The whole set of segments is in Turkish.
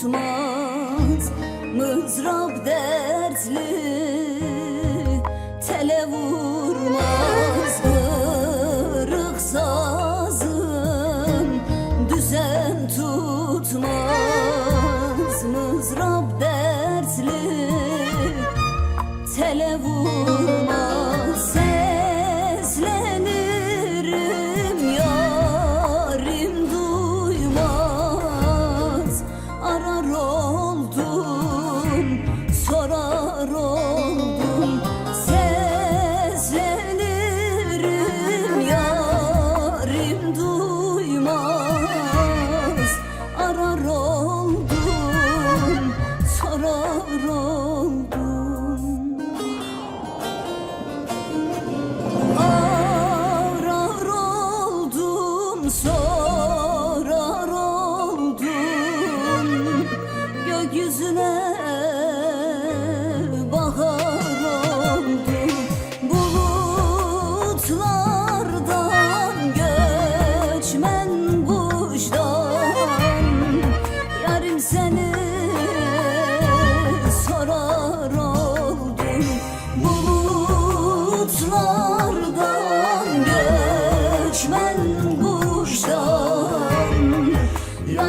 tutmaz Mızrap dertli Tele vurmaz. Kırık sazın Düzen tutmaz. Mızrap dertli Tele vurmaz Lord.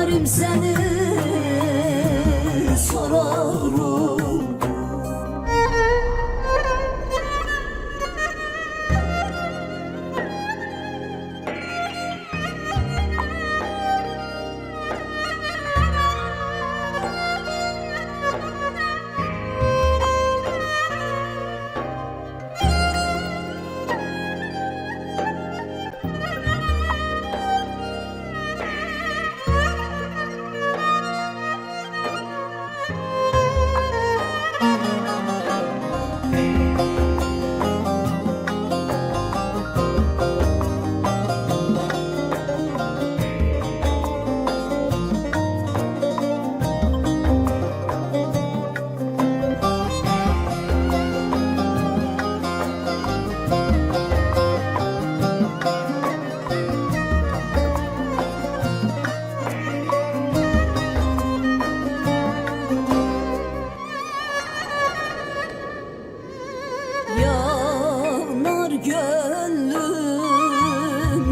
Yarim seni gönlüm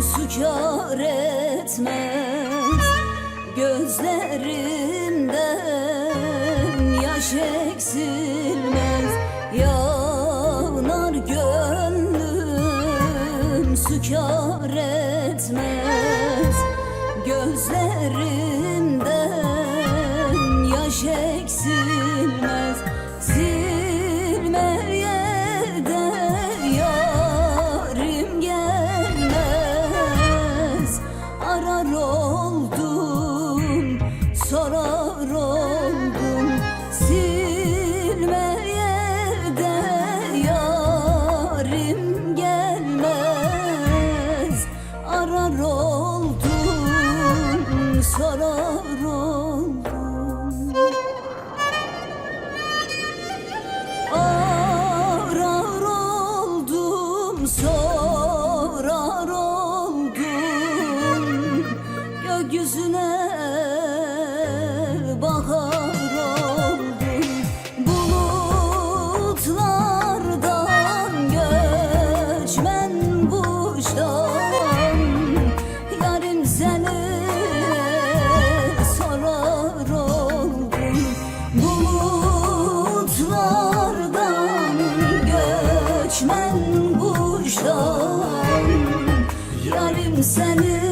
su kâr etmez. Gözlerimden yaş eksilmez. Yanar gönlüm su kâr etmez. Gözlerimden Gökyüzüne bakar oldum Bulutlardan göçmen kuştan Yarim seni sorar oldum. Bulutlardan göçmen kuştan Yarim seni